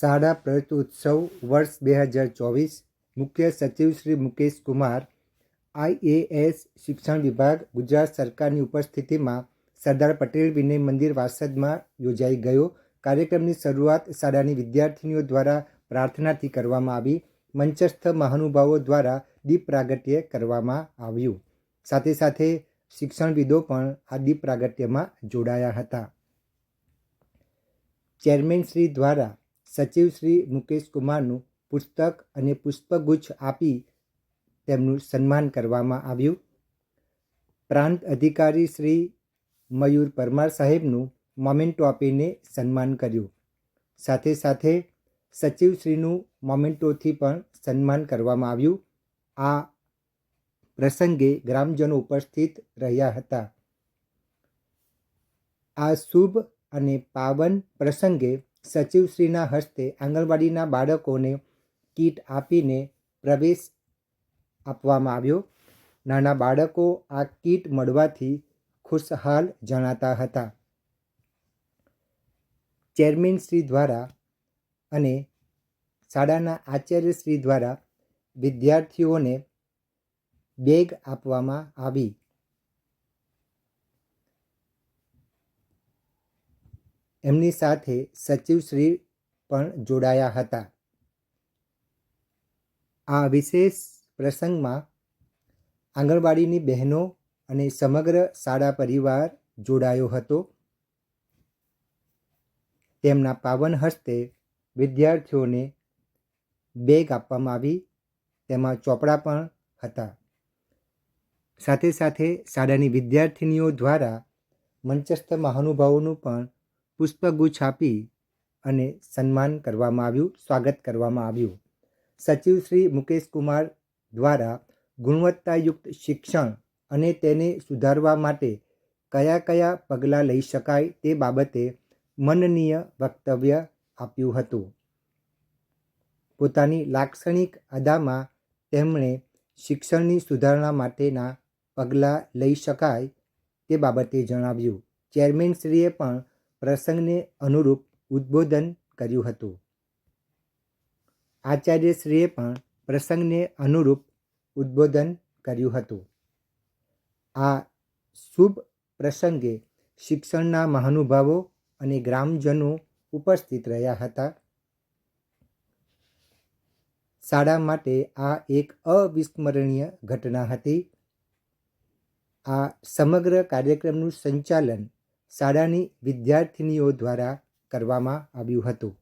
શાળા પ્રવેશોત્સવ વર્ષ બે હજાર ચોવીસ મુખ્ય સચિવ શ્રી મુકેશ કુમાર આઈએએસ શિક્ષણ વિભાગ, ગુજરાત સરકારની ઉપસ્થિતિમાં સરદાર પટેલ વિનય મંદિર વાસદમાં યોજાઈ ગયો. કાર્યક્રમની શરૂઆત શાળાની વિદ્યાર્થીનીઓ દ્વારા પ્રાર્થનાથી કરવામાં આવી. મંચસ્થ મહાનુભાવો દ્વારા દીપ પ્રાગટ્ય કરવામાં આવ્યું. સાથે સાથે શિક્ષણવિદો પણ આ દીપ પ્રાગટ્યમાં જોડાયા હતા. ચેરમેન શ્રી દ્વારા સચિવ શ્રી મુકેશ કુમારનું પુસ્તક અને પુષ્પગુચ્છ આપી તેમનું સન્માન કરવામાં આવ્યું. પ્રાંત અધિકારી શ્રી મયુર પરમાર સાહેબનું મોમેન્ટો આપીને સન્માન કર્યું. સાથે સાથે સચિવશ્રીનું મોમેન્ટોથી પણ સન્માન કરવામાં આવ્યું. આ પ્રસંગે ગ્રામજનો ઉપસ્થિત રહ્યા હતા. આ શુભ અને પાવન પ્રસંગે સચિવશ્રીના હસ્તે આંગણવાડીના બાળકોને કીટ આપીને પ્રવેશ આપવામાં આવ્યો. નાના બાળકો આ કીટ મળવાથી ખુશહાલ જણાતા હતા. ચેરમેન શ્રી દ્વારા અને શાળાના આચાર્યશ્રી દ્વારા વિદ્યાર્થીઓને બેગ આપવામાં આવી. એમની સાથે સચિવશ્રી પણ જોડાયા હતા. આ વિશેષ પ્રસંગમાં આંગણવાડીની બહેનો અને સમગ્ર શાળા પરિવાર જોડાયો હતો. તેમના પાવન હસ્તે વિદ્યાર્થીઓને બેગ આપવામાં આવી, તેમાં ચોપડા પણ હતા. સાથે સાથે શાળાની વિદ્યાર્થિનીઓ દ્વારા મંચસ્થ મહાનુભાવોનું પણ પુષ્પગુચ્છ આપી અને સન્માન કરવામાં આવ્યું, સ્વાગત કરવામાં આવ્યું. સચિવ શ્રી મુકેશ કુમાર દ્વારા ગુણવત્તાયુક્ત શિક્ષણ અને તેને સુધારવા માટે કયા કયા પગલાં લઈ શકાય તે બાબતે મનનીય વક્તવ્ય આપ્યું હતું. પોતાની લાક્ષણિક અદામાં તેમણે શિક્ષણની સુધારણા માટેના પગલાં લઈ શકાય તે બાબતે જણાવ્યું. ચેરમેનશ્રીએ પણ પ્રસંગને અનુરૂપ ઉદ્બોધન કર્યું હતું. આચાર્યશ્રીએ પણ પ્રસંગને અનુરૂપ ઉદ્બોધન કર્યું હતું. આ શુભ પ્રસંગે શિક્ષણના મહાનુભાવો અને ગ્રામજનો ઉપસ્થિત રહ્યા હતા. શાળા માટે આ એક અવિસ્મરણીય ઘટના હતી. આ સમગ્ર કાર્યક્રમનું સંચાલન શાળાની વિદ્યાર્થિનીઓ દ્વારા કરવામાં આવ્યું હતું.